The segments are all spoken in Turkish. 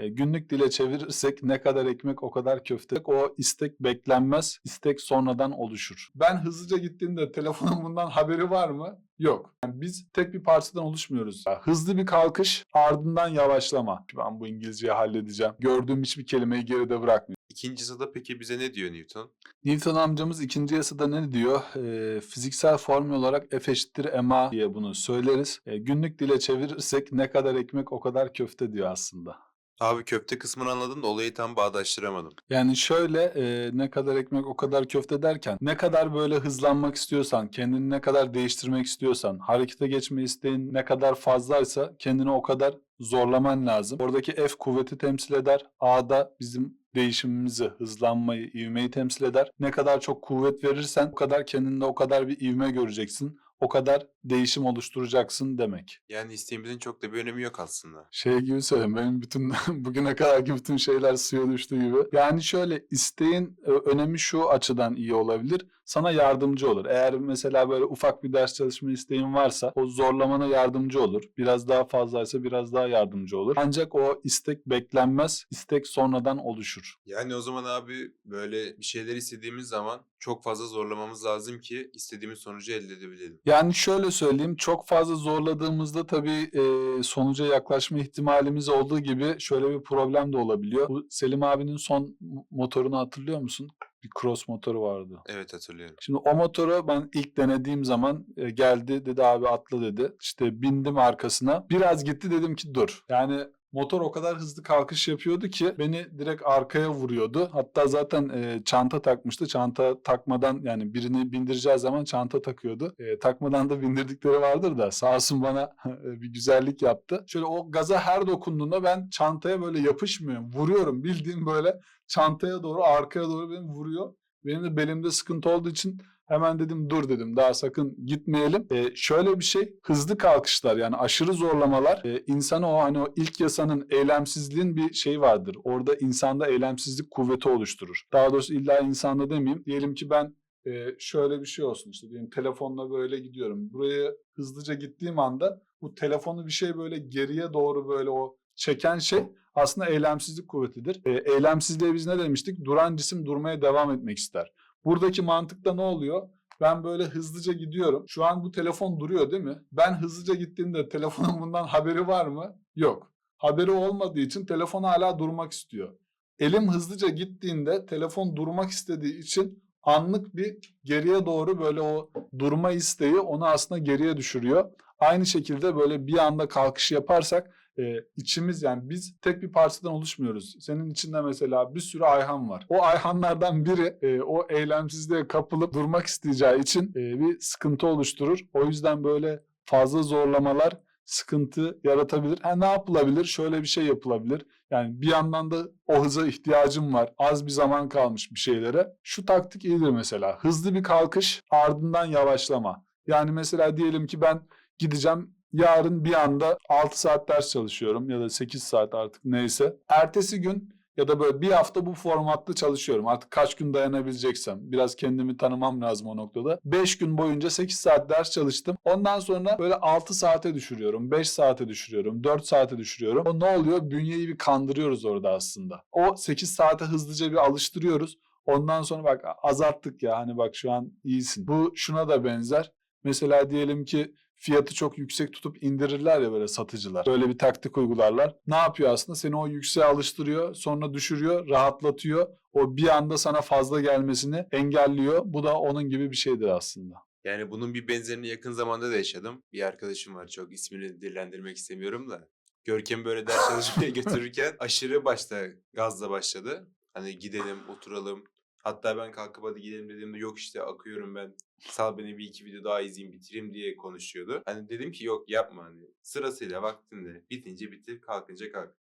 E, günlük dile çevirirsek ne kadar ekmek o kadar köfte. O istek beklenmez, istek sonradan oluşur. Ben hızlıca gittiğimde telefonun bundan haberi var mı? Yok. Yani biz tek bir parçadan oluşmuyoruz. Ya, hızlı bir kalkış, ardından yavaşlama. Ben bu İngilizceyi halledeceğim. Gördüğüm hiçbir kelimeyi geride bırakmıyorum. İkinci yasada peki bize ne diyor Newton? Newton amcamız ikinci yasada ne diyor? Ee, fiziksel formül olarak F eşittir ma diye bunu söyleriz. Ee, günlük dile çevirirsek ne kadar ekmek o kadar köfte diyor aslında. Abi köfte kısmını anladım da olayı tam bağdaştıramadım. Yani şöyle e, ne kadar ekmek o kadar köfte derken ne kadar böyle hızlanmak istiyorsan, kendini ne kadar değiştirmek istiyorsan, harekete geçme isteğin ne kadar fazlaysa kendini o kadar zorlaman lazım. Oradaki F kuvveti temsil eder. A da bizim değişimimizi, hızlanmayı, ivmeyi temsil eder. Ne kadar çok kuvvet verirsen o kadar kendinde o kadar bir ivme göreceksin. O kadar değişim oluşturacaksın demek. Yani isteğimizin çok da bir önemi yok aslında. Şey gibi söyleyeyim benim bütün bugüne kadarki bütün şeyler suya düştü gibi. Yani şöyle isteğin önemi şu açıdan iyi olabilir. Sana yardımcı olur. Eğer mesela böyle ufak bir ders çalışma isteğin varsa o zorlamana yardımcı olur. Biraz daha fazlaysa biraz daha yardımcı olur. Ancak o istek beklenmez. istek sonradan oluşur. Yani o zaman abi böyle bir şeyler istediğimiz zaman çok fazla zorlamamız lazım ki istediğimiz sonucu elde edebilelim. Yani şöyle söyleyeyim çok fazla zorladığımızda tabii e, sonuca yaklaşma ihtimalimiz olduğu gibi şöyle bir problem de olabiliyor. Bu Selim abinin son mo- motorunu hatırlıyor musun? Bir cross motoru vardı. Evet hatırlıyorum. Şimdi o motoru ben ilk denediğim zaman e, geldi dedi abi atla dedi. İşte bindim arkasına. Biraz gitti dedim ki dur. Yani motor o kadar hızlı kalkış yapıyordu ki beni direkt arkaya vuruyordu. Hatta zaten e, çanta takmıştı. Çanta takmadan yani birini bindireceği zaman çanta takıyordu. E, takmadan da bindirdikleri vardır da sağ olsun bana bir güzellik yaptı. Şöyle o gaza her dokunduğunda ben çantaya böyle yapışmıyorum. Vuruyorum bildiğim böyle çantaya doğru arkaya doğru beni vuruyor. Benim de belimde sıkıntı olduğu için hemen dedim dur dedim daha sakın gitmeyelim. Ee, şöyle bir şey hızlı kalkışlar yani aşırı zorlamalar e, insanı o hani o ilk yasanın eylemsizliğin bir şey vardır. Orada insanda eylemsizlik kuvveti oluşturur. Daha doğrusu illa insanda demeyeyim. Diyelim ki ben e, şöyle bir şey olsun işte diyelim telefonla böyle gidiyorum. Buraya hızlıca gittiğim anda bu telefonu bir şey böyle geriye doğru böyle o çeken şey aslında eylemsizlik kuvvetidir. E, eylemsizliğe biz ne demiştik? Duran cisim durmaya devam etmek ister. Buradaki mantıkta ne oluyor? Ben böyle hızlıca gidiyorum. Şu an bu telefon duruyor değil mi? Ben hızlıca gittiğimde telefonun bundan haberi var mı? Yok. Haberi olmadığı için telefon hala durmak istiyor. Elim hızlıca gittiğinde telefon durmak istediği için anlık bir geriye doğru böyle o durma isteği onu aslında geriye düşürüyor. Aynı şekilde böyle bir anda kalkış yaparsak e, içimiz yani biz tek bir parçadan oluşmuyoruz. Senin içinde mesela bir sürü Ayhan var. O Ayhanlardan biri e, o eylemsizliğe kapılıp durmak isteyeceği için e, bir sıkıntı oluşturur. O yüzden böyle fazla zorlamalar sıkıntı yaratabilir. Ha, ne yapılabilir? Şöyle bir şey yapılabilir. Yani bir yandan da o hıza ihtiyacım var. Az bir zaman kalmış bir şeylere. Şu taktik iyidir mesela. Hızlı bir kalkış ardından yavaşlama. Yani mesela diyelim ki ben gideceğim yarın bir anda 6 saat ders çalışıyorum ya da 8 saat artık neyse. Ertesi gün ya da böyle bir hafta bu formatta çalışıyorum. Artık kaç gün dayanabileceksem. Biraz kendimi tanımam lazım o noktada. 5 gün boyunca 8 saat ders çalıştım. Ondan sonra böyle 6 saate düşürüyorum. 5 saate düşürüyorum. 4 saate düşürüyorum. O ne oluyor? Bünyeyi bir kandırıyoruz orada aslında. O 8 saate hızlıca bir alıştırıyoruz. Ondan sonra bak azalttık ya hani bak şu an iyisin. Bu şuna da benzer. Mesela diyelim ki fiyatı çok yüksek tutup indirirler ya böyle satıcılar. Böyle bir taktik uygularlar. Ne yapıyor aslında? Seni o yükseğe alıştırıyor, sonra düşürüyor, rahatlatıyor. O bir anda sana fazla gelmesini engelliyor. Bu da onun gibi bir şeydir aslında. Yani bunun bir benzerini yakın zamanda da yaşadım. Bir arkadaşım var çok ismini dillendirmek istemiyorum da. Görkem böyle ders çalışmaya götürürken aşırı başta gazla başladı. Hani gidelim oturalım. Hatta ben kalkıp hadi gidelim dediğimde yok işte akıyorum ben. Sal beni bir iki video daha izleyeyim bitireyim diye konuşuyordu. Hani dedim ki yok yapma hani sırasıyla vaktinde bitince bitir kalkınca kalk.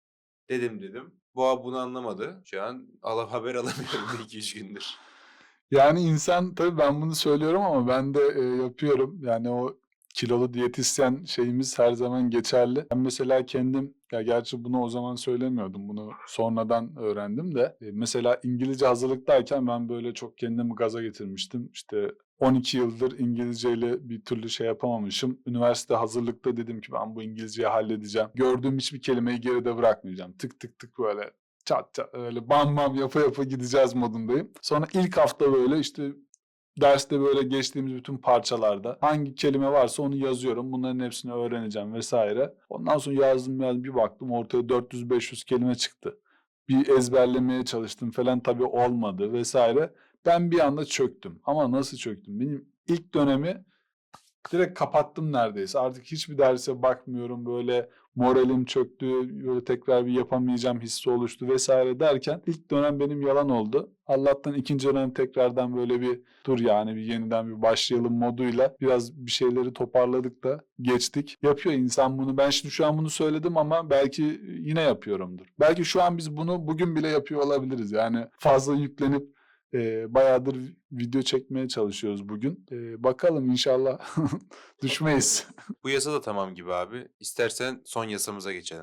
Dedim dedim. Abi bunu anlamadı. Şu an ala haber alamıyorum 2-3 gündür. Yani insan tabii ben bunu söylüyorum ama ben de e, yapıyorum. Yani o kilolu diyetisyen şeyimiz her zaman geçerli. Ben mesela kendim ya gerçi bunu o zaman söylemiyordum. Bunu sonradan öğrendim de. E, mesela İngilizce hazırlıktayken ben böyle çok kendimi gaza getirmiştim. İşte 12 yıldır İngilizceyle bir türlü şey yapamamışım. Üniversite hazırlıkta dedim ki ben bu İngilizceyi halledeceğim. Gördüğüm hiçbir kelimeyi geride bırakmayacağım. Tık tık tık böyle çat çat öyle bam bam yapa yapa gideceğiz modundayım. Sonra ilk hafta böyle işte derste böyle geçtiğimiz bütün parçalarda hangi kelime varsa onu yazıyorum. Bunların hepsini öğreneceğim vesaire. Ondan sonra yazdım yazdım bir baktım ortaya 400-500 kelime çıktı. Bir ezberlemeye çalıştım falan tabii olmadı vesaire. Ben bir anda çöktüm. Ama nasıl çöktüm? Benim ilk dönemi direkt kapattım neredeyse. Artık hiçbir derse bakmıyorum. Böyle moralim çöktü. Böyle tekrar bir yapamayacağım hissi oluştu vesaire derken ilk dönem benim yalan oldu. Allah'tan ikinci dönem tekrardan böyle bir dur yani bir yeniden bir başlayalım moduyla biraz bir şeyleri toparladık da geçtik. Yapıyor insan bunu. Ben şimdi şu an bunu söyledim ama belki yine yapıyorumdur. Belki şu an biz bunu bugün bile yapıyor olabiliriz. Yani fazla yüklenip e, bayağıdır video çekmeye çalışıyoruz bugün. E, bakalım inşallah düşmeyiz. Bu yasa da tamam gibi abi. İstersen son yasamıza geçelim.